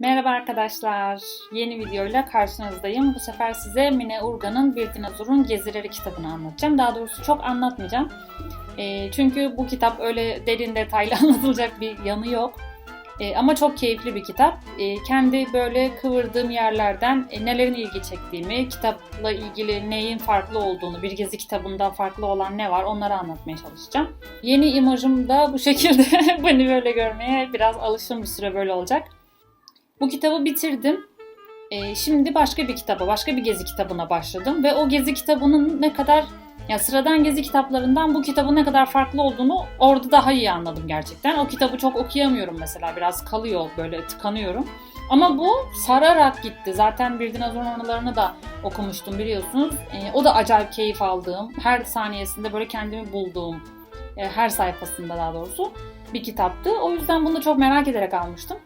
Merhaba arkadaşlar. Yeni videoyla karşınızdayım. Bu sefer size Mine Urgan'ın Bir Dinozor'un Gezileri kitabını anlatacağım. Daha doğrusu çok anlatmayacağım. E, çünkü bu kitap öyle derin detaylı anlatılacak bir yanı yok. E, ama çok keyifli bir kitap. E, kendi böyle kıvırdığım yerlerden e, nelerin ilgi çektiğimi, kitapla ilgili neyin farklı olduğunu, bir gezi kitabından farklı olan ne var onları anlatmaya çalışacağım. Yeni imajım da bu şekilde beni böyle görmeye biraz alışım bir süre böyle olacak. Bu kitabı bitirdim. Ee, şimdi başka bir kitaba, başka bir gezi kitabına başladım ve o gezi kitabının ne kadar ya sıradan gezi kitaplarından bu kitabın ne kadar farklı olduğunu orada daha iyi anladım gerçekten. O kitabı çok okuyamıyorum mesela. Biraz kalıyor böyle tıkanıyorum. Ama bu sararak gitti. Zaten Bir Dinozorun Anılarını da okumuştum biliyorsunuz. Ee, o da acayip keyif aldığım, her saniyesinde böyle kendimi bulduğum, e, her sayfasında daha doğrusu bir kitaptı. O yüzden bunu da çok merak ederek almıştım.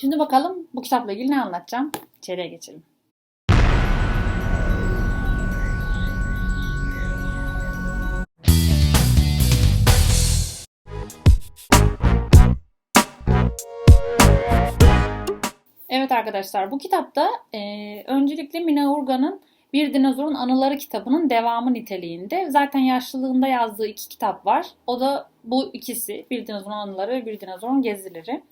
Şimdi bakalım bu kitapla ilgili ne anlatacağım. İçeriye geçelim. Evet arkadaşlar bu kitapta e, öncelikle Mina Urgan'ın Bir Dinozorun Anıları kitabının devamı niteliğinde. Zaten yaşlılığında yazdığı iki kitap var. O da bu ikisi. Bir Dinozorun Anıları ve Bir Dinozorun Gezileri.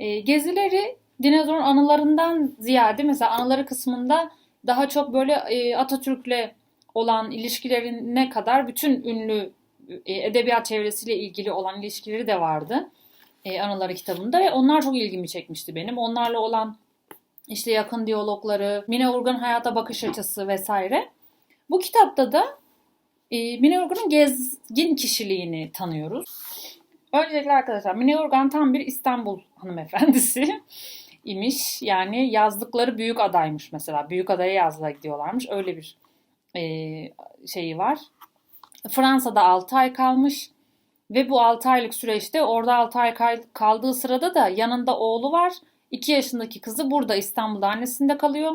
E, gezileri dinozorun anılarından ziyade mesela anıları kısmında daha çok böyle e, Atatürk'le olan ilişkilerine kadar bütün ünlü e, edebiyat çevresiyle ilgili olan ilişkileri de vardı e, anıları kitabında ve onlar çok ilgimi çekmişti benim. Onlarla olan işte yakın diyalogları, Mine Urgan hayata bakış açısı vesaire. Bu kitapta da e, Mine Urgan'ın gezgin kişiliğini tanıyoruz. Öncelikle arkadaşlar Mine Urgan tam bir İstanbul hanımefendisi imiş. Yani yazdıkları büyük adaymış mesela. Büyük adaya yazlığa gidiyorlarmış. Öyle bir e, şeyi var. Fransa'da 6 ay kalmış. Ve bu 6 aylık süreçte orada 6 ay kaldığı sırada da yanında oğlu var. 2 yaşındaki kızı burada İstanbul'da annesinde kalıyor.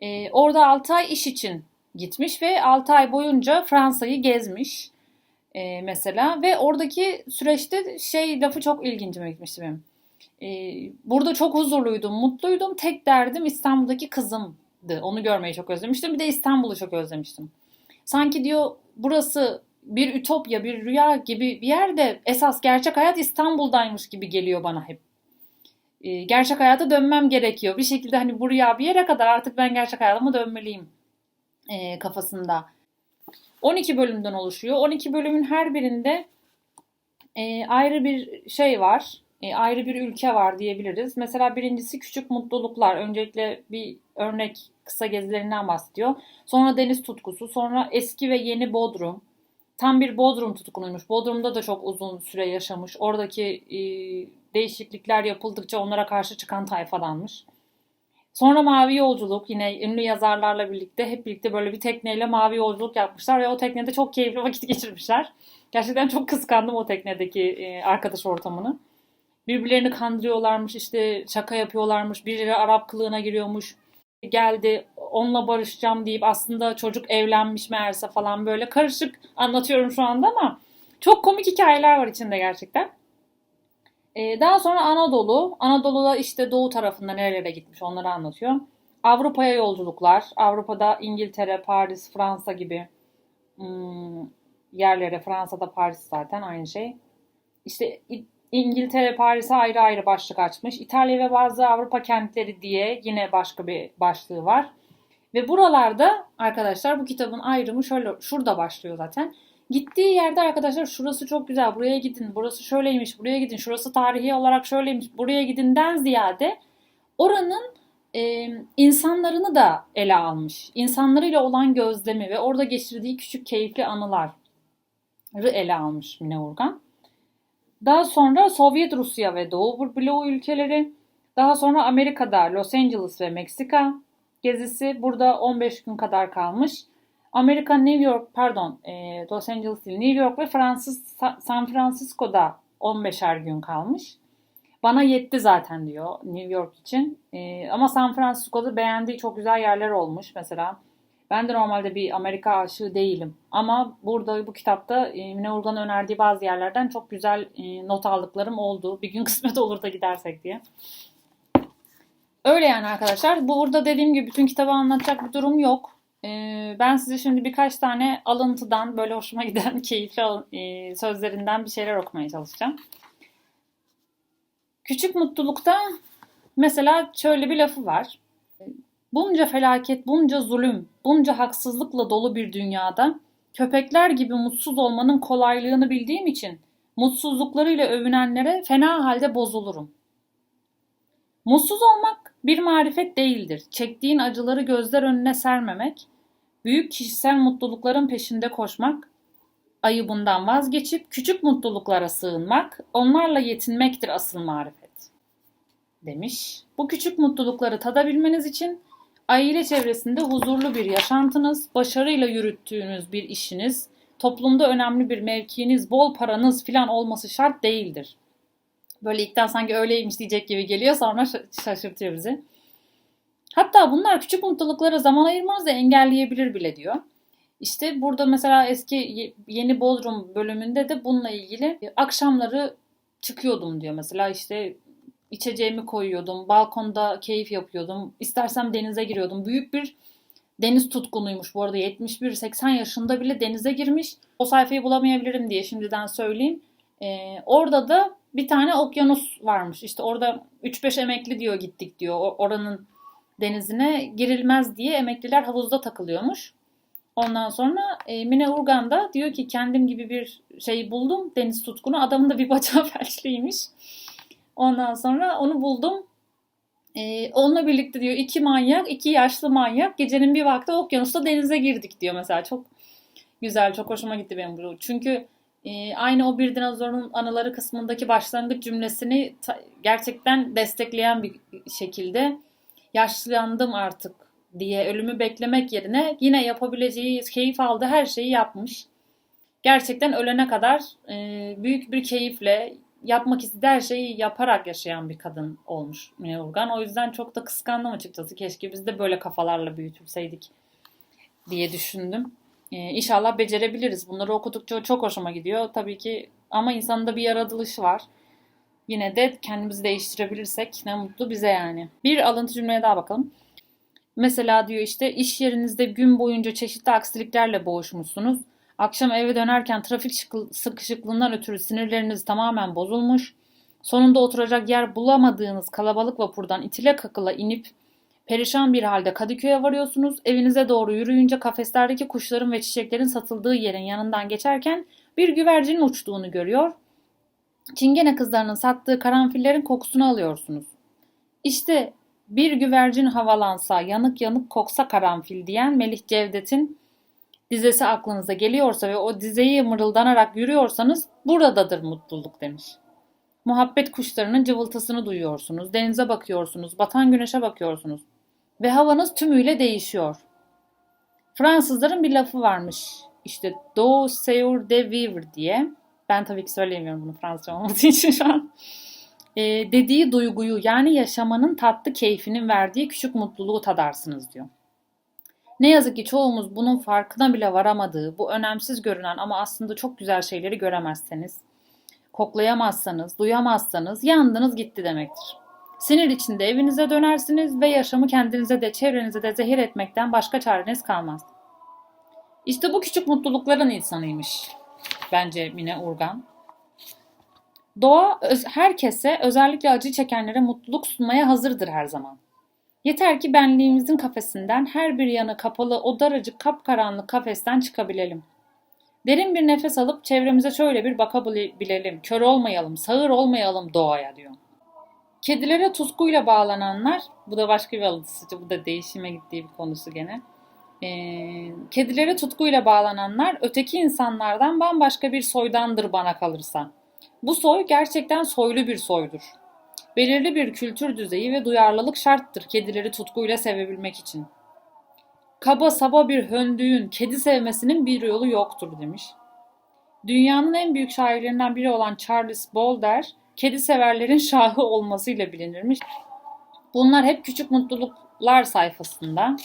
E, orada 6 ay iş için gitmiş ve 6 ay boyunca Fransa'yı gezmiş e, mesela. Ve oradaki süreçte şey lafı çok ilgincime gitmişti benim. E, burada çok huzurluydum, mutluydum. Tek derdim İstanbul'daki kızımdı. Onu görmeyi çok özlemiştim. Bir de İstanbul'u çok özlemiştim. Sanki diyor burası bir ütopya, bir rüya gibi bir yerde esas gerçek hayat İstanbul'daymış gibi geliyor bana hep. E, gerçek hayata dönmem gerekiyor. Bir şekilde hani bu rüya bir yere kadar artık ben gerçek hayatıma dönmeliyim e, kafasında. 12 bölümden oluşuyor. 12 bölümün her birinde e, ayrı bir şey var. E, ayrı bir ülke var diyebiliriz. Mesela birincisi küçük mutluluklar. Öncelikle bir örnek kısa gezilerinden bahsediyor. Sonra deniz tutkusu. Sonra eski ve yeni Bodrum. Tam bir Bodrum tutkunuymuş. Bodrum'da da çok uzun süre yaşamış. Oradaki e, değişiklikler yapıldıkça onlara karşı çıkan tayfadanmış. Sonra Mavi Yolculuk yine ünlü yazarlarla birlikte hep birlikte böyle bir tekneyle mavi yolculuk yapmışlar ve o teknede çok keyifli vakit geçirmişler. Gerçekten çok kıskandım o teknedeki e, arkadaş ortamını. Birbirlerini kandırıyorlarmış işte şaka yapıyorlarmış. Birileri Arap kılığına giriyormuş. Geldi onunla barışacağım deyip aslında çocuk evlenmiş meğerse falan böyle karışık anlatıyorum şu anda ama çok komik hikayeler var içinde gerçekten. Ee, daha sonra Anadolu. Anadolu'da işte doğu tarafında nerelere gitmiş onları anlatıyor. Avrupa'ya yolculuklar. Avrupa'da İngiltere, Paris, Fransa gibi hmm, yerlere. Fransa'da Paris zaten aynı şey. İşte İngiltere, Paris'e ayrı ayrı başlık açmış. İtalya ve bazı Avrupa kentleri diye yine başka bir başlığı var. Ve buralarda arkadaşlar bu kitabın ayrımı şöyle şurada başlıyor zaten. Gittiği yerde arkadaşlar şurası çok güzel, buraya gidin, burası şöyleymiş, buraya gidin, şurası tarihi olarak şöyleymiş, buraya gidinden ziyade oranın e, insanlarını da ele almış. İnsanlarıyla olan gözlemi ve orada geçirdiği küçük keyifli anıları ele almış Mine Urgan. Daha sonra Sovyet Rusya ve Doğu Bloğu ülkeleri, daha sonra Amerika'da Los Angeles ve Meksika gezisi burada 15 gün kadar kalmış. Amerika, New York, pardon e, Los Angeles değil, New York ve Fransız, San Francisco'da 15'er gün kalmış. Bana yetti zaten diyor New York için. E, ama San Francisco'da beğendiği çok güzel yerler olmuş. Mesela ben de normalde bir Amerika aşığı değilim. Ama burada bu kitapta e, Mine Urgan'ın önerdiği bazı yerlerden çok güzel e, not aldıklarım oldu. Bir gün kısmet olur da gidersek diye. Öyle yani arkadaşlar. Bu burada dediğim gibi bütün kitabı anlatacak bir durum yok. Ee, ben size şimdi birkaç tane alıntıdan böyle hoşuma giden keyifli e, sözlerinden bir şeyler okumaya çalışacağım. Küçük mutlulukta mesela şöyle bir lafı var. Bunca felaket, bunca zulüm, bunca haksızlıkla dolu bir dünyada köpekler gibi mutsuz olmanın kolaylığını bildiğim için mutsuzluklarıyla övünenlere fena halde bozulurum. Mutsuz olmak bir marifet değildir. Çektiğin acıları gözler önüne sermemek, büyük kişisel mutlulukların peşinde koşmak, ayıbından vazgeçip küçük mutluluklara sığınmak, onlarla yetinmektir asıl marifet. Demiş. Bu küçük mutlulukları tadabilmeniz için aile çevresinde huzurlu bir yaşantınız, başarıyla yürüttüğünüz bir işiniz, toplumda önemli bir mevkiniz, bol paranız filan olması şart değildir. Böyle ilkten sanki öyleymiş diyecek gibi geliyor sonra şaşırtıyor bizi. Hatta bunlar küçük mutluluklara zaman ayırmaz da engelleyebilir bile diyor. İşte burada mesela eski yeni Bodrum bölümünde de bununla ilgili akşamları çıkıyordum diyor. Mesela işte içeceğimi koyuyordum, balkonda keyif yapıyordum, istersem denize giriyordum. Büyük bir deniz tutkunuymuş bu arada 71-80 yaşında bile denize girmiş. O sayfayı bulamayabilirim diye şimdiden söyleyeyim. Ee, orada da bir tane okyanus varmış. İşte orada 3-5 emekli diyor gittik diyor. Oranın denizine girilmez diye emekliler havuzda takılıyormuş. Ondan sonra e, Mine Urgan da diyor ki kendim gibi bir şey buldum deniz tutkunu. Adamın da bir bacağı felçliymiş. Ondan sonra onu buldum. Ee, onunla birlikte diyor iki manyak, iki yaşlı manyak gecenin bir vakti okyanusta denize girdik diyor mesela. Çok güzel, çok hoşuma gitti benim bu. Çünkü e, aynı o bir dinozorun anıları kısmındaki başlangıç cümlesini ta, gerçekten destekleyen bir şekilde yaşlandım artık diye ölümü beklemek yerine yine yapabileceği, keyif aldığı her şeyi yapmış. Gerçekten ölene kadar e, büyük bir keyifle yapmak istediği her şeyi yaparak yaşayan bir kadın olmuş Mine Urgan. O yüzden çok da kıskandım açıkçası. Keşke biz de böyle kafalarla büyütülseydik diye düşündüm. Ee, inşallah becerebiliriz. Bunları okudukça çok hoşuma gidiyor. Tabii ki ama insanın da bir yaratılışı var. Yine de kendimizi değiştirebilirsek ne mutlu bize yani. Bir alıntı cümleye daha bakalım. Mesela diyor işte iş yerinizde gün boyunca çeşitli aksiliklerle boğuşmuşsunuz. Akşam eve dönerken trafik sıkışıklığından ötürü sinirleriniz tamamen bozulmuş. Sonunda oturacak yer bulamadığınız kalabalık vapurdan itile kakıla inip perişan bir halde Kadıköy'e varıyorsunuz. Evinize doğru yürüyünce kafeslerdeki kuşların ve çiçeklerin satıldığı yerin yanından geçerken bir güvercinin uçtuğunu görüyor. Çingene kızlarının sattığı karanfillerin kokusunu alıyorsunuz. İşte bir güvercin havalansa, yanık yanık koksa karanfil diyen Melih Cevdet'in dizesi aklınıza geliyorsa ve o dizeyi mırıldanarak yürüyorsanız buradadır mutluluk demiş. Muhabbet kuşlarının cıvıltısını duyuyorsunuz, denize bakıyorsunuz, batan güneşe bakıyorsunuz ve havanız tümüyle değişiyor. Fransızların bir lafı varmış. İşte Do seur de vivre diye. Ben tabii ki söyleyemiyorum bunu Fransızca olmadığı için şu an. Ee, dediği duyguyu yani yaşamanın tatlı keyfinin verdiği küçük mutluluğu tadarsınız diyor. Ne yazık ki çoğumuz bunun farkına bile varamadığı, bu önemsiz görünen ama aslında çok güzel şeyleri göremezseniz, koklayamazsanız, duyamazsanız yandınız gitti demektir. Sinir içinde evinize dönersiniz ve yaşamı kendinize de çevrenize de zehir etmekten başka çareniz kalmaz. İşte bu küçük mutlulukların insanıymış bence Mine Urgan. Doğa herkese özellikle acı çekenlere mutluluk sunmaya hazırdır her zaman. Yeter ki benliğimizin kafesinden her bir yanı kapalı o daracık kapkaranlık kafesten çıkabilelim. Derin bir nefes alıp çevremize şöyle bir bakabilelim. Kör olmayalım, sağır olmayalım doğaya diyor. Kedilere tutkuyla bağlananlar, bu da başka bir alıntısı, bu da değişime gittiği bir konusu gene. Ee, kedilere tutkuyla bağlananlar öteki insanlardan bambaşka bir soydandır bana kalırsa. Bu soy gerçekten soylu bir soydur. Belirli bir kültür düzeyi ve duyarlılık şarttır kedileri tutkuyla sevebilmek için. Kaba saba bir höndüğün kedi sevmesinin bir yolu yoktur demiş. Dünyanın en büyük şairlerinden biri olan Charles Bolder, kedi severlerin şahı olmasıyla bilinirmiş. Bunlar hep küçük mutluluklar sayfasında.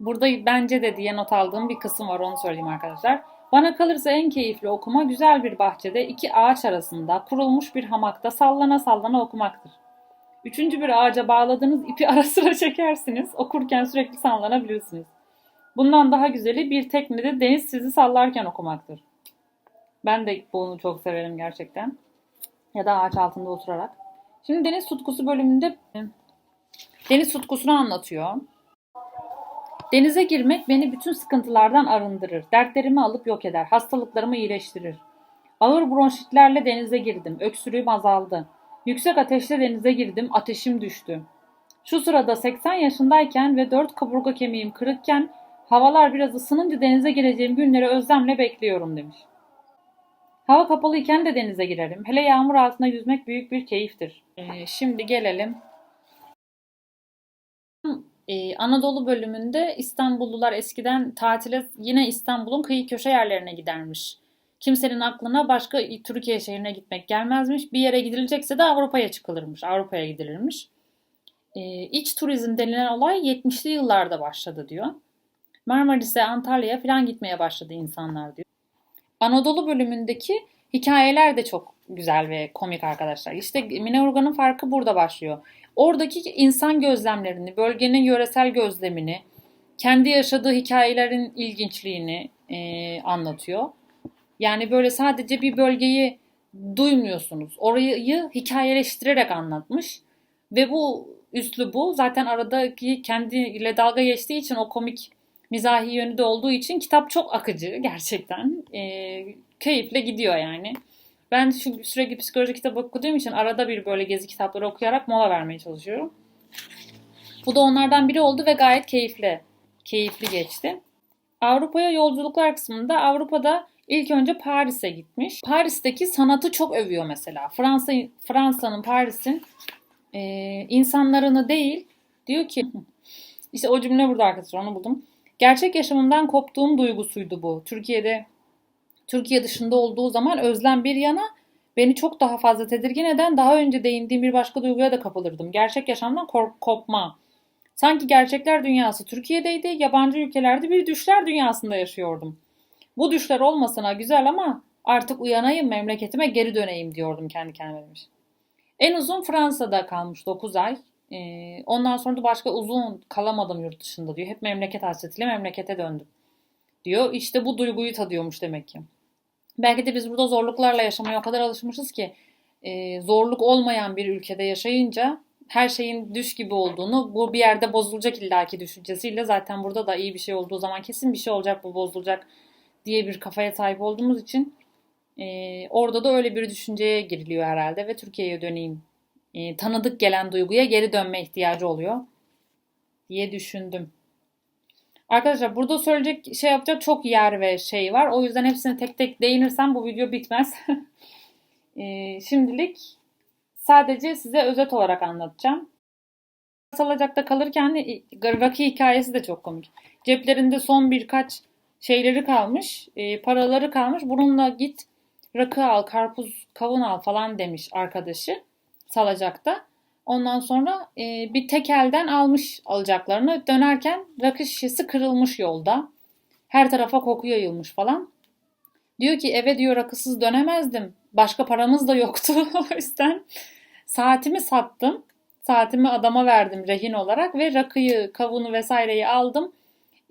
Burada bence de diye not aldığım bir kısım var onu söyleyeyim arkadaşlar. Bana kalırsa en keyifli okuma güzel bir bahçede iki ağaç arasında kurulmuş bir hamakta sallana sallana okumaktır. Üçüncü bir ağaca bağladığınız ipi ara sıra çekersiniz. Okurken sürekli sallanabilirsiniz. Bundan daha güzeli bir teknede deniz sizi sallarken okumaktır. Ben de bunu çok severim gerçekten. Ya da ağaç altında oturarak. Şimdi deniz tutkusu bölümünde deniz tutkusunu anlatıyor. Denize girmek beni bütün sıkıntılardan arındırır. Dertlerimi alıp yok eder. Hastalıklarımı iyileştirir. Ağır bronşitlerle denize girdim. Öksürüğüm azaldı. Yüksek ateşle denize girdim. Ateşim düştü. Şu sırada 80 yaşındayken ve 4 kaburga kemiğim kırıkken havalar biraz ısınınca denize gireceğim günleri özlemle bekliyorum demiş. Hava kapalıyken de denize girerim. Hele yağmur altında yüzmek büyük bir keyiftir. Ee, şimdi gelelim ee, Anadolu bölümünde İstanbullular eskiden tatile yine İstanbul'un kıyı köşe yerlerine gidermiş. Kimsenin aklına başka Türkiye şehrine gitmek gelmezmiş. Bir yere gidilecekse de Avrupa'ya çıkılırmış. Avrupa'ya gidilirmiş. Ee, iç turizm denilen olay 70'li yıllarda başladı diyor. Marmaris'e, Antalya'ya falan gitmeye başladı insanlar diyor. Anadolu bölümündeki hikayeler de çok güzel ve komik arkadaşlar. İşte Mine Urgan'ın farkı burada başlıyor. Oradaki insan gözlemlerini, bölgenin yöresel gözlemini, kendi yaşadığı hikayelerin ilginçliğini e, anlatıyor. Yani böyle sadece bir bölgeyi duymuyorsunuz. Orayı hikayeleştirerek anlatmış. Ve bu üslubu zaten aradaki kendiyle dalga geçtiği için o komik mizahi yönü de olduğu için kitap çok akıcı gerçekten. E, keyifle gidiyor yani. Ben çünkü sürekli psikoloji kitabı okuduğum için arada bir böyle gezi kitapları okuyarak mola vermeye çalışıyorum. Bu da onlardan biri oldu ve gayet keyifli. Keyifli geçti. Avrupa'ya yolculuklar kısmında Avrupa'da ilk önce Paris'e gitmiş. Paris'teki sanatı çok övüyor mesela. Fransa Fransa'nın Paris'in e, insanlarını değil diyor ki işte o cümle burada arkadaşlar onu buldum. Gerçek yaşamımdan koptuğum duygusuydu bu. Türkiye'de Türkiye dışında olduğu zaman özlem bir yana beni çok daha fazla tedirgin eden daha önce değindiğim bir başka duyguya da kapılırdım. Gerçek yaşamdan kork kopma. Sanki gerçekler dünyası Türkiye'deydi, yabancı ülkelerde bir düşler dünyasında yaşıyordum. Bu düşler olmasına güzel ama artık uyanayım memleketime geri döneyim diyordum kendi kendime demiş. En uzun Fransa'da kalmış 9 ay. Ee, ondan sonra da başka uzun kalamadım yurt dışında diyor. Hep memleket hasretiyle memlekete döndüm diyor. İşte bu duyguyu tadıyormuş demek ki. Belki de biz burada zorluklarla yaşamaya o kadar alışmışız ki e, zorluk olmayan bir ülkede yaşayınca her şeyin düş gibi olduğunu bu bir yerde bozulacak illaki düşüncesiyle zaten burada da iyi bir şey olduğu zaman kesin bir şey olacak bu bozulacak diye bir kafaya sahip olduğumuz için e, orada da öyle bir düşünceye giriliyor herhalde ve Türkiye'ye döneyim e, tanıdık gelen duyguya geri dönme ihtiyacı oluyor diye düşündüm. Arkadaşlar burada söyleyecek şey yapacak çok yer ve şey var. O yüzden hepsine tek tek değinirsem bu video bitmez. e, şimdilik sadece size özet olarak anlatacağım. Salacakta kalırken Rocky hikayesi de çok komik. Ceplerinde son birkaç şeyleri kalmış, e, paraları kalmış. Bununla git rakı al, karpuz, kavun al falan demiş arkadaşı salacakta. Ondan sonra e, bir tekelden almış alacaklarını. Dönerken rakı şişesi kırılmış yolda. Her tarafa koku yayılmış falan. Diyor ki eve diyor rakısız dönemezdim. Başka paramız da yoktu. o yüzden saatimi sattım. Saatimi adama verdim rehin olarak ve rakıyı, kavunu vesaireyi aldım.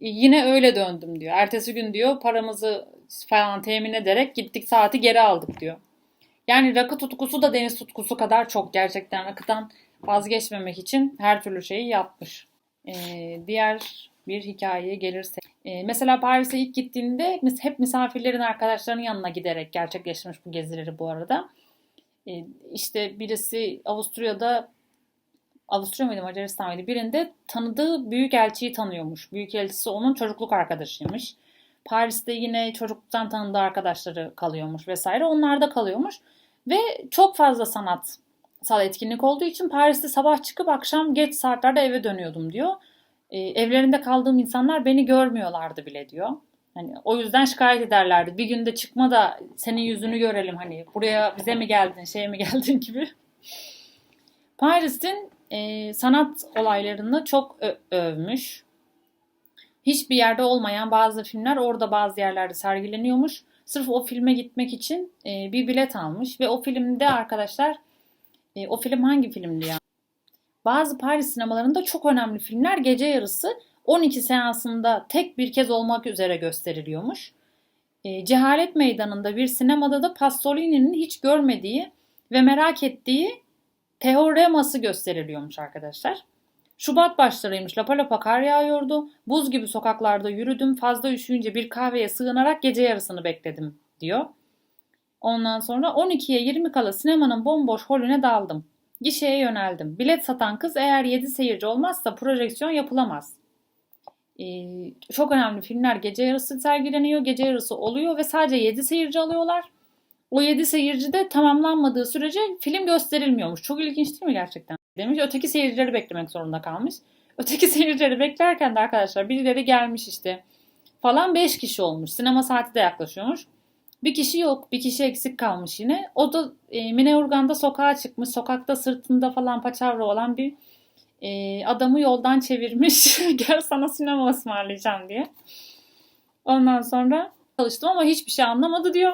E, yine öyle döndüm diyor. Ertesi gün diyor paramızı falan temin ederek gittik saati geri aldık diyor. Yani rakı tutkusu da deniz tutkusu kadar çok gerçekten rakıdan vazgeçmemek için her türlü şeyi yapmış. Ee, diğer bir hikayeye gelirse. Ee, mesela Paris'e ilk gittiğinde hep misafirlerin arkadaşlarının yanına giderek gerçekleştirmiş bu gezileri bu arada. Ee, işte birisi Avusturya'da Avusturya mıydı Macaristan mıydı birinde tanıdığı büyük elçiyi tanıyormuş. Büyük elçisi onun çocukluk arkadaşıymış. Paris'te yine çocukluktan tanıdığı arkadaşları kalıyormuş vesaire. Onlar da kalıyormuş. Ve çok fazla sanat sal etkinlik olduğu için Paris'te sabah çıkıp akşam geç saatlerde eve dönüyordum diyor. E, evlerinde kaldığım insanlar beni görmüyorlardı bile diyor. Hani o yüzden şikayet ederlerdi. Bir günde çıkma da senin yüzünü görelim hani buraya bize mi geldin, şeye mi geldin gibi. Paris'in e, sanat olaylarını çok övmüş. Hiçbir yerde olmayan bazı filmler orada bazı yerlerde sergileniyormuş. Sırf o filme gitmek için e, bir bilet almış ve o filmde arkadaşlar e, o film hangi filmdi ya? Bazı Paris sinemalarında çok önemli filmler gece yarısı 12 seansında tek bir kez olmak üzere gösteriliyormuş. E, Cehalet Meydanı'nda bir sinemada da Pasolini'nin hiç görmediği ve merak ettiği Teoreması gösteriliyormuş arkadaşlar. Şubat başlarıymış lapa lapa kar yağıyordu. Buz gibi sokaklarda yürüdüm. Fazla üşüyünce bir kahveye sığınarak gece yarısını bekledim diyor. Ondan sonra 12'ye 20 kala sinemanın bomboş holüne daldım. Gişeye yöneldim. Bilet satan kız eğer 7 seyirci olmazsa projeksiyon yapılamaz. Ee, çok önemli filmler gece yarısı sergileniyor. Gece yarısı oluyor ve sadece 7 seyirci alıyorlar. O 7 seyirci de tamamlanmadığı sürece film gösterilmiyormuş. Çok ilginç değil mi gerçekten? Demiş öteki seyircileri beklemek zorunda kalmış. Öteki seyircileri beklerken de arkadaşlar birileri gelmiş işte falan 5 kişi olmuş. Sinema saati de yaklaşıyormuş. Bir kişi yok. Bir kişi eksik kalmış yine. O da e, Mine Urgan'da sokağa çıkmış. Sokakta sırtında falan paçavra olan bir e, adamı yoldan çevirmiş. Gel sana sinema ısmarlayacağım diye. Ondan sonra çalıştım ama hiçbir şey anlamadı diyor.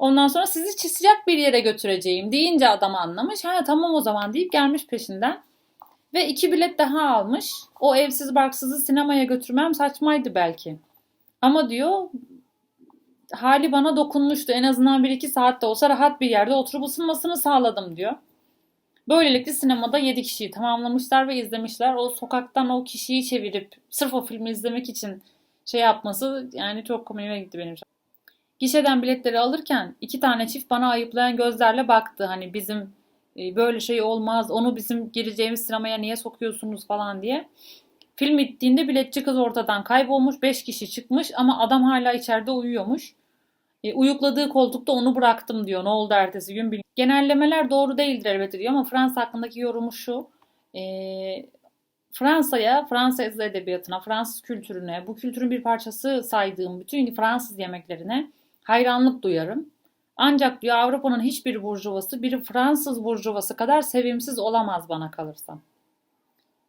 Ondan sonra sizi sıcak bir yere götüreceğim deyince adam anlamış. Ha tamam o zaman deyip gelmiş peşinden. Ve iki bilet daha almış. O evsiz barksızı sinemaya götürmem saçmaydı belki. Ama diyor hali bana dokunmuştu. En azından bir iki saatte olsa rahat bir yerde oturup ısınmasını sağladım diyor. Böylelikle sinemada 7 kişiyi tamamlamışlar ve izlemişler. O sokaktan o kişiyi çevirip sırf o filmi izlemek için şey yapması yani çok komiğime gitti benim. Gişeden biletleri alırken iki tane çift bana ayıplayan gözlerle baktı. Hani bizim e, böyle şey olmaz, onu bizim gireceğimiz sinemaya niye sokuyorsunuz falan diye. Film bittiğinde biletçi kız ortadan kaybolmuş, 5 kişi çıkmış ama adam hala içeride uyuyormuş. E, uyukladığı koltukta onu bıraktım diyor. Ne oldu ertesi gün bilmiyorum. Genellemeler doğru değildir elbette diyor ama Fransa hakkındaki yorumu şu. E, Fransa'ya, Fransız edebiyatına, Fransız kültürüne, bu kültürün bir parçası saydığım bütün Fransız yemeklerine hayranlık duyarım. Ancak diyor Avrupa'nın hiçbir burjuvası bir Fransız burjuvası kadar sevimsiz olamaz bana kalırsa.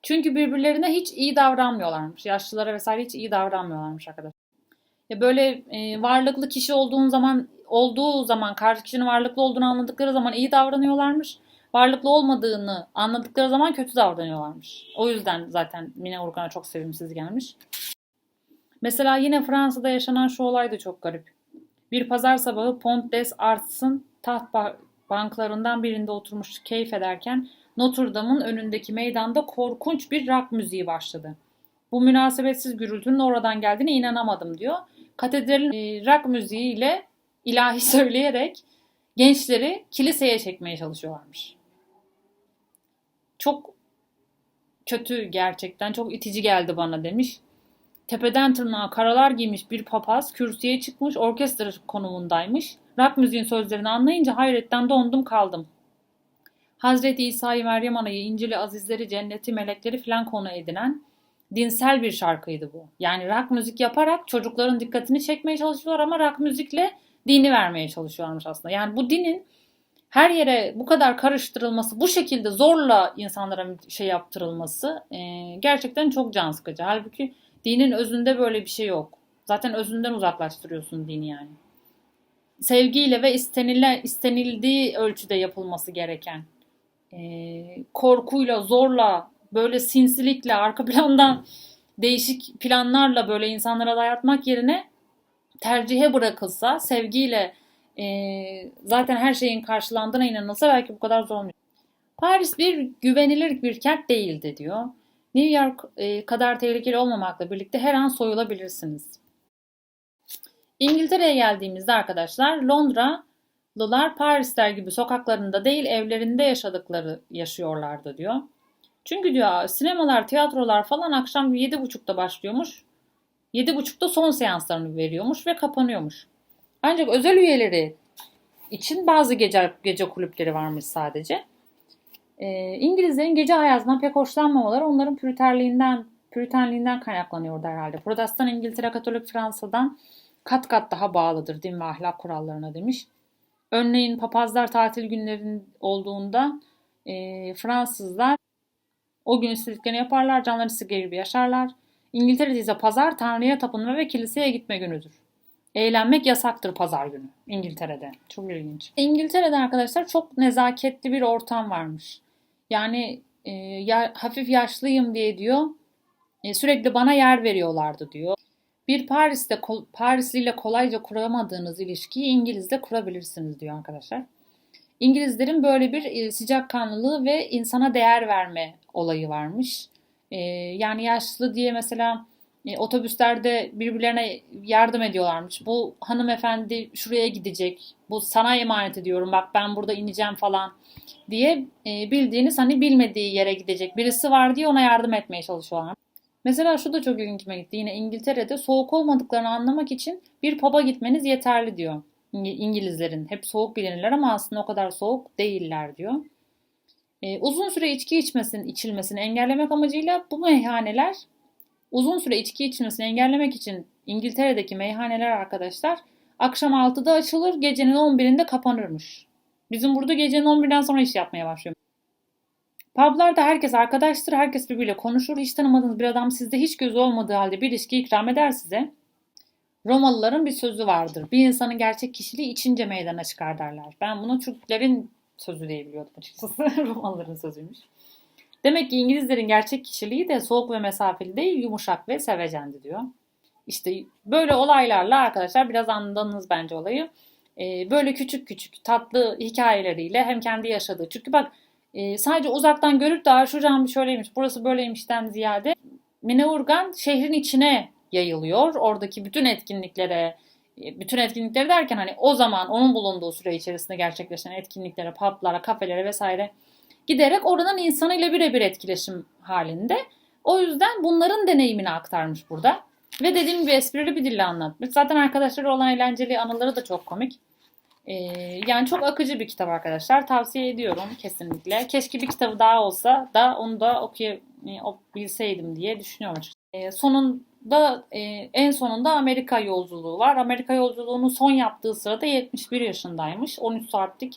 Çünkü birbirlerine hiç iyi davranmıyorlarmış. Yaşlılara vesaire hiç iyi davranmıyorlarmış arkadaşlar. Ya böyle e, varlıklı kişi olduğun zaman olduğu zaman karşı kişinin varlıklı olduğunu anladıkları zaman iyi davranıyorlarmış. Varlıklı olmadığını anladıkları zaman kötü davranıyorlarmış. O yüzden zaten Mine Urgan'a çok sevimsiz gelmiş. Mesela yine Fransa'da yaşanan şu olay da çok garip. Bir pazar sabahı Pont des Arts'ın taht banklarından birinde oturmuş keyif ederken Notre Dame'ın önündeki meydanda korkunç bir rock müziği başladı. Bu münasebetsiz gürültünün oradan geldiğine inanamadım diyor. Katedralin e, rock müziğiyle ilahi söyleyerek gençleri kiliseye çekmeye çalışıyorlarmış. Çok kötü gerçekten çok itici geldi bana demiş. Tepeden tırnağa karalar giymiş bir papaz kürsüye çıkmış orkestra konumundaymış. Rock müziğin sözlerini anlayınca hayretten dondum kaldım. Hazreti İsa'yı Meryem Ana'yı, İncil'i, Azizleri, Cenneti, Melekleri filan konu edinen dinsel bir şarkıydı bu. Yani rock müzik yaparak çocukların dikkatini çekmeye çalışıyorlar ama rock müzikle dini vermeye çalışıyorlarmış aslında. Yani bu dinin her yere bu kadar karıştırılması, bu şekilde zorla insanlara şey yaptırılması e, gerçekten çok can sıkıcı. Halbuki dinin özünde böyle bir şey yok. Zaten özünden uzaklaştırıyorsun dini yani. Sevgiyle ve istenile, istenildiği ölçüde yapılması gereken. E, korkuyla, zorla, böyle sinsilikle, arka plandan değişik planlarla böyle insanlara dayatmak yerine tercihe bırakılsa, sevgiyle e, zaten her şeyin karşılandığına inanılsa belki bu kadar zor olmayacak. Paris bir güvenilir bir kent değildi diyor. New York e, kadar tehlikeli olmamakla birlikte her an soyulabilirsiniz. İngiltere'ye geldiğimizde arkadaşlar Londralılar Parisler gibi sokaklarında değil evlerinde yaşadıkları yaşıyorlardı diyor. Çünkü diyor sinemalar, tiyatrolar falan akşam 7.30'da başlıyormuş. 7.30'da son seanslarını veriyormuş ve kapanıyormuş. Ancak özel üyeleri için bazı gece, gece kulüpleri varmış sadece. E, İngilizlerin gece hayatından pek hoşlanmamaları onların püriterliğinden, püritenliğinden kaynaklanıyordu herhalde. Protestan İngiltere, Katolik Fransa'dan kat kat daha bağlıdır din ve ahlak kurallarına demiş. Örneğin papazlar tatil günlerin olduğunda e, Fransızlar o gün istediklerini yaparlar, canları istedikleri gibi yaşarlar. İngiltere'de ise pazar Tanrı'ya tapınma ve kiliseye gitme günüdür. Eğlenmek yasaktır pazar günü İngiltere'de. Çok ilginç. İngiltere'de arkadaşlar çok nezaketli bir ortam varmış. Yani e, ya, hafif yaşlıyım diye diyor e, sürekli bana yer veriyorlardı diyor. Bir Paris'te Parisli ile kolayca kuramadığınız ilişkiyi İngiliz'de kurabilirsiniz diyor arkadaşlar. İngilizlerin böyle bir e, sıcakkanlılığı ve insana değer verme olayı varmış. E, yani yaşlı diye mesela e, otobüslerde birbirlerine yardım ediyorlarmış. Bu hanımefendi şuraya gidecek. Bu sana emanet ediyorum. Bak ben burada ineceğim falan diye bildiğiniz hani bilmediği yere gidecek birisi var diye ona yardım etmeye çalışıyorlar. Mesela şu da çok ilginçime gitti. Yine İngiltere'de soğuk olmadıklarını anlamak için bir pub'a gitmeniz yeterli diyor. İngilizlerin. Hep soğuk bilinirler ama aslında o kadar soğuk değiller diyor. Ee, uzun süre içki içmesin, içilmesini engellemek amacıyla bu meyhaneler uzun süre içki içilmesini engellemek için İngiltere'deki meyhaneler arkadaşlar akşam 6'da açılır, gecenin 11'inde kapanırmış. Bizim burada gecenin 11'den sonra iş yapmaya başlıyor. Publarda herkes arkadaştır, herkes birbiriyle konuşur. Hiç tanımadığınız bir adam sizde hiç gözü olmadığı halde bir ilişki ikram eder size. Romalıların bir sözü vardır. Bir insanın gerçek kişiliği içince meydana çıkar derler. Ben bunu Türklerin sözü diye biliyordum açıkçası. Romalıların sözüymüş. Demek ki İngilizlerin gerçek kişiliği de soğuk ve mesafeli değil, yumuşak ve sevecendi diyor. İşte böyle olaylarla arkadaşlar biraz anladınız bence olayı. Ee, böyle küçük küçük tatlı hikayeleriyle hem kendi yaşadığı. Çünkü bak e, sadece uzaktan görüp de şu cam şöyleymiş, burası böyleymişten ziyade Mine Urgan şehrin içine yayılıyor. Oradaki bütün etkinliklere, e, bütün etkinlikleri derken hani o zaman onun bulunduğu süre içerisinde gerçekleşen etkinliklere, publara, kafelere vesaire giderek oradan insanıyla birebir etkileşim halinde. O yüzden bunların deneyimini aktarmış burada. Ve dediğim gibi esprili bir dille anlatmış. Zaten arkadaşları olan eğlenceli anıları da çok komik. Ee, yani çok akıcı bir kitap arkadaşlar. Tavsiye ediyorum kesinlikle. Keşke bir kitabı daha olsa da onu da okuyabilseydim diye düşünüyorum. Ee, sonunda e, en sonunda Amerika yolculuğu var. Amerika yolculuğunu son yaptığı sırada 71 yaşındaymış. 13 saatlik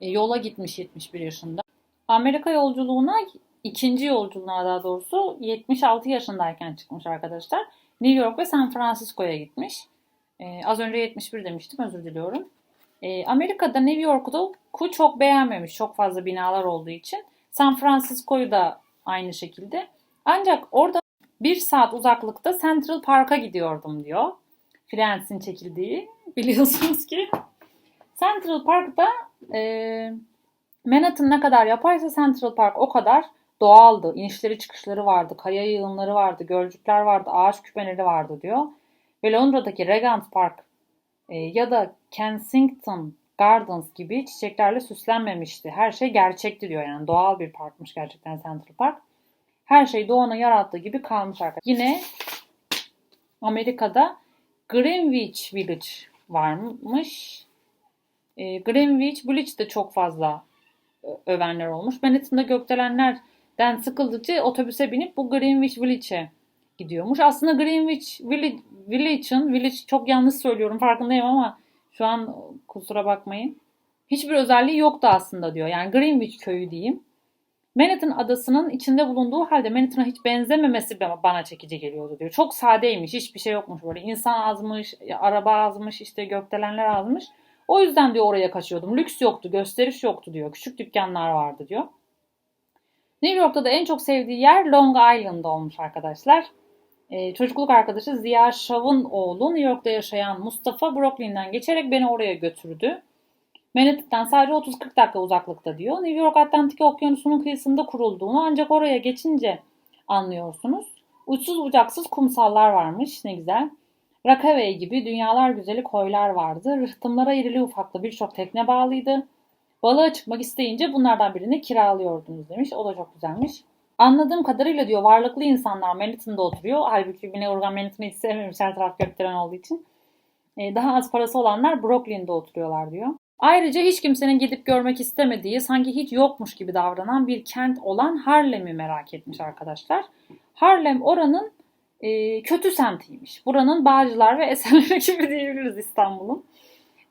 e, yola gitmiş 71 yaşında. Amerika yolculuğuna ikinci yolculuğuna daha doğrusu 76 yaşındayken çıkmış arkadaşlar. New York ve San Francisco'ya gitmiş. Ee, az önce 71 demiştim özür diliyorum. Ee, Amerika'da New York'u çok beğenmemiş çok fazla binalar olduğu için. San Francisco'yu da aynı şekilde. Ancak orada bir saat uzaklıkta Central Park'a gidiyordum diyor. Friends'in çekildiği biliyorsunuz ki. Central Park'ta e, Manhattan ne kadar yaparsa Central Park o kadar doğaldı. İnişleri çıkışları vardı, kaya yığınları vardı, gölcükler vardı, ağaç küpeleri vardı diyor. Ve Londra'daki Regent Park e, ya da Kensington Gardens gibi çiçeklerle süslenmemişti. Her şey gerçekti diyor yani doğal bir parkmış gerçekten Central Park. Her şey doğanın yarattığı gibi kalmış arkadaşlar. Yine Amerika'da Greenwich Village varmış. E, Greenwich Village de çok fazla övenler olmuş. Manhattan'da gökdelenlerden sıkıldıkça otobüse binip bu Greenwich Village'e gidiyormuş. Aslında Greenwich Village'ın, Village çok yanlış söylüyorum farkındayım ama şu an kusura bakmayın. Hiçbir özelliği yoktu aslında diyor. Yani Greenwich köyü diyeyim. Manhattan adasının içinde bulunduğu halde Manhattan'a hiç benzememesi bana çekici geliyordu diyor. Çok sadeymiş, hiçbir şey yokmuş böyle. İnsan azmış, araba azmış, işte gökdelenler azmış. O yüzden diyor oraya kaçıyordum. Lüks yoktu, gösteriş yoktu diyor. Küçük dükkanlar vardı diyor. New York'ta da en çok sevdiği yer Long Island olmuş arkadaşlar. Ee, çocukluk arkadaşı Ziya Şav'ın oğlu New York'ta yaşayan Mustafa Brooklyn'den geçerek beni oraya götürdü. Manhattan'dan sadece 30-40 dakika uzaklıkta diyor. New York Atlantik Okyanusu'nun kıyısında kurulduğunu ancak oraya geçince anlıyorsunuz. Uçsuz bucaksız kumsallar varmış ne güzel. Rockaway gibi dünyalar güzeli koylar vardı. Rıhtımlara irili ufaklı birçok tekne bağlıydı. Balığa çıkmak isteyince bunlardan birini kiralıyordunuz demiş. O da çok güzelmiş. Anladığım kadarıyla diyor varlıklı insanlar Manhattan'da oturuyor. Halbuki Güney Organ Manhattan'ı hiç sevmemiş her taraf gökdelen olduğu için. Ee, daha az parası olanlar Brooklyn'de oturuyorlar diyor. Ayrıca hiç kimsenin gidip görmek istemediği, sanki hiç yokmuş gibi davranan bir kent olan Harlem'i merak etmiş arkadaşlar. Harlem oranın e, kötü semtiymiş. Buranın Bağcılar ve Esenler gibi diyebiliriz İstanbul'un.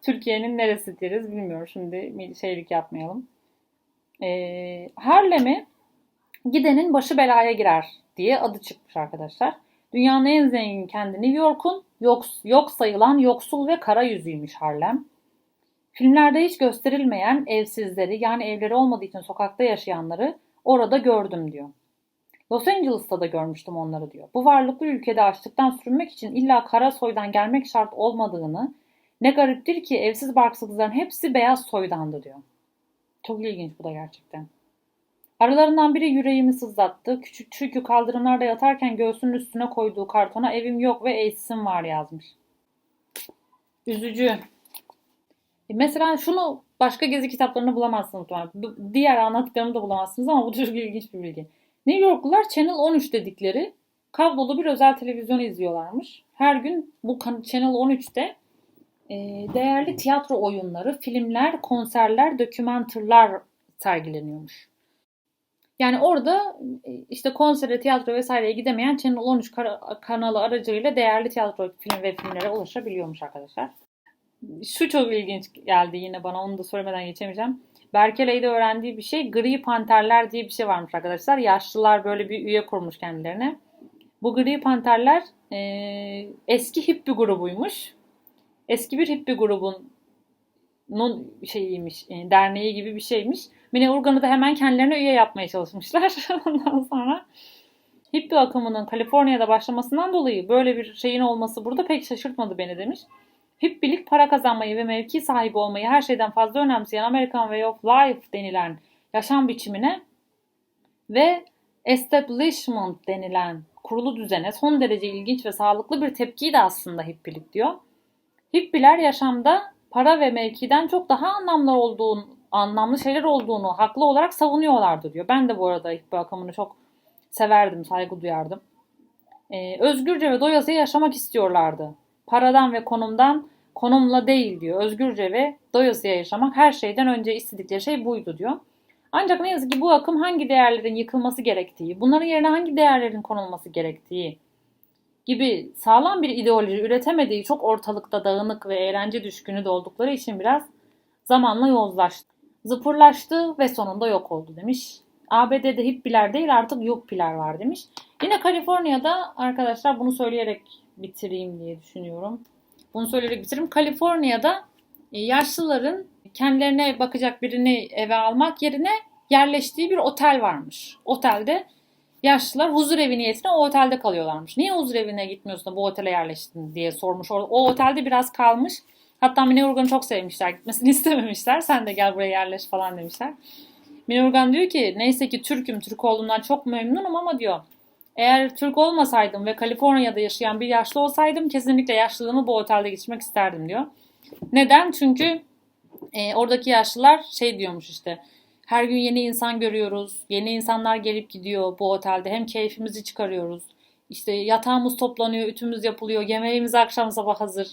Türkiye'nin neresi deriz bilmiyorum şimdi şeylik yapmayalım. E, Harlem'i gidenin başı belaya girer diye adı çıkmış arkadaşlar. Dünyanın en zengin kendi New York'un yok, yok sayılan yoksul ve kara yüzüymüş Harlem. Filmlerde hiç gösterilmeyen evsizleri yani evleri olmadığı için sokakta yaşayanları Orada gördüm diyor. Los Angeles'ta da görmüştüm onları diyor. Bu varlıklı ülkede açlıktan sürünmek için illa kara soydan gelmek şart olmadığını, ne gariptir ki evsiz barksızların hepsi beyaz soydandı diyor. Çok ilginç bu da gerçekten. Aralarından biri yüreğimi sızlattı. Küçük çünkü kaldırımlarda yatarken göğsünün üstüne koyduğu kartona evim yok ve AIDS'im var yazmış. Üzücü. E Mesela şunu başka gezi kitaplarında bulamazsınız Diğer anlattıklarımı da bulamazsınız ama bu çok ilginç bir bilgi. New Yorklular Channel 13 dedikleri kablolu bir özel televizyon izliyorlarmış. Her gün bu Channel 13'te e, değerli tiyatro oyunları, filmler, konserler, dokümentırlar sergileniyormuş. Yani orada e, işte konsere, tiyatro vesaireye gidemeyen Channel 13 kara- kanalı aracılığıyla değerli tiyatro film ve filmlere ulaşabiliyormuş arkadaşlar. Şu çok ilginç geldi yine bana onu da söylemeden geçemeyeceğim. Berkeley'de öğrendiği bir şey gri panterler diye bir şey varmış arkadaşlar. Yaşlılar böyle bir üye kurmuş kendilerine. Bu gri panterler e, eski hippie grubuymuş. Eski bir hippie grubun nun şeyiymiş, e, derneği gibi bir şeymiş. Mine Urgan'ı da hemen kendilerine üye yapmaya çalışmışlar. Ondan sonra hippie akımının Kaliforniya'da başlamasından dolayı böyle bir şeyin olması burada pek şaşırtmadı beni demiş. Hippielik para kazanmayı ve mevki sahibi olmayı her şeyden fazla önemseyen American Way of Life denilen yaşam biçimine ve establishment denilen kurulu düzene son derece ilginç ve sağlıklı bir tepkiyi aslında hippielik diyor. Hippiler yaşamda para ve mevkiden çok daha anlamlı olduğunu, anlamlı şeyler olduğunu haklı olarak savunuyorlardı diyor. Ben de bu arada hippie akımını çok severdim, saygı duyardım. Ee, özgürce ve doyasıya yaşamak istiyorlardı. Paradan ve konumdan konumla değil diyor. Özgürce ve doyasıya yaşamak her şeyden önce istedikleri şey buydu diyor. Ancak ne yazık ki bu akım hangi değerlerin yıkılması gerektiği, bunların yerine hangi değerlerin konulması gerektiği gibi sağlam bir ideoloji üretemediği çok ortalıkta dağınık ve eğlence düşkünü de oldukları için biraz zamanla yozlaştı. Zıpırlaştı ve sonunda yok oldu demiş. ABD'de hippiler değil artık yuppiler var demiş. Yine Kaliforniya'da arkadaşlar bunu söyleyerek bitireyim diye düşünüyorum. Bunu söyleyerek bitireyim. Kaliforniya'da e, yaşlıların kendilerine bakacak birini eve almak yerine yerleştiği bir otel varmış. Otelde yaşlılar huzur evi niyetine o otelde kalıyorlarmış. Niye huzur evine gitmiyorsun da bu otele yerleştin diye sormuş. O, otelde biraz kalmış. Hatta Mine Urgan'ı çok sevmişler. Gitmesini istememişler. Sen de gel buraya yerleş falan demişler. Mine diyor ki neyse ki Türk'üm. Türk olduğumdan çok memnunum ama diyor eğer Türk olmasaydım ve Kaliforniya'da yaşayan bir yaşlı olsaydım kesinlikle yaşlılığımı bu otelde geçirmek isterdim diyor. Neden? Çünkü e, oradaki yaşlılar şey diyormuş işte her gün yeni insan görüyoruz. Yeni insanlar gelip gidiyor bu otelde. Hem keyfimizi çıkarıyoruz. İşte yatağımız toplanıyor, ütümüz yapılıyor, yemeğimiz akşam sabah hazır.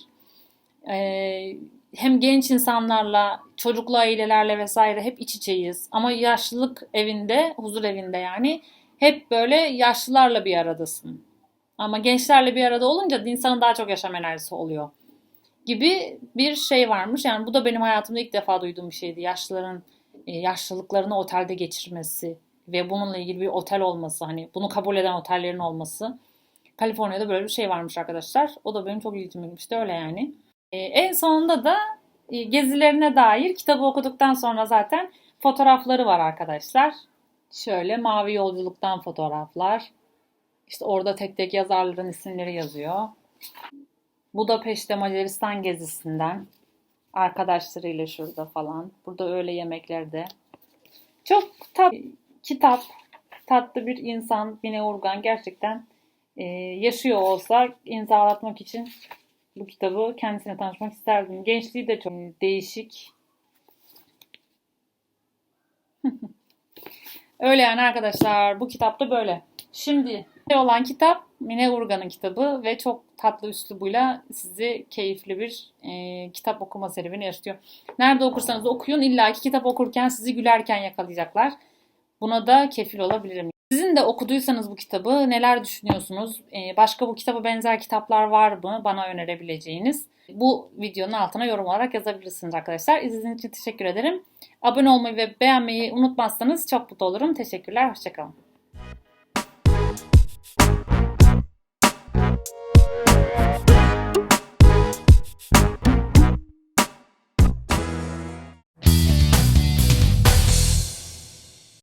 Ee, hem genç insanlarla, çocuklu ailelerle vesaire hep iç içeyiz. Ama yaşlılık evinde, huzur evinde yani hep böyle yaşlılarla bir aradasın. Ama gençlerle bir arada olunca insanın daha çok yaşam enerjisi oluyor. Gibi bir şey varmış. Yani bu da benim hayatımda ilk defa duyduğum bir şeydi. Yaşlıların e, yaşlılıklarını otelde geçirmesi ve bununla ilgili bir otel olması hani bunu kabul eden otellerin olması. Kaliforniya'da böyle bir şey varmış arkadaşlar. O da benim çok ilgimi gitmişti öyle yani. E, en sonunda da e, gezilerine dair kitabı okuduktan sonra zaten fotoğrafları var arkadaşlar. Şöyle mavi yolculuktan fotoğraflar. İşte orada tek tek yazarların isimleri yazıyor. Budapeşte Macaristan gezisinden arkadaşlarıyla şurada falan. Burada öğle yemeklerde. Çok tat kitap, tatlı bir insan Mine Urgan gerçekten e, yaşıyor olsa imzalatmak için bu kitabı kendisine tanışmak isterdim. Gençliği de çok değişik. Öyle yani arkadaşlar bu kitap da böyle. Şimdi olan kitap Mine Urgan'ın kitabı ve çok tatlı üslubuyla sizi keyifli bir e, kitap okuma serüveni yaşatıyor. Nerede okursanız okuyun illa ki kitap okurken sizi gülerken yakalayacaklar. Buna da kefil olabilirim. Sizin de okuduysanız bu kitabı neler düşünüyorsunuz? E, başka bu kitaba benzer kitaplar var mı bana önerebileceğiniz? Bu videonun altına yorum olarak yazabilirsiniz arkadaşlar. İzlediğiniz için teşekkür ederim. Abone olmayı ve beğenmeyi unutmazsanız çok mutlu olurum. Teşekkürler, hoşçakalın.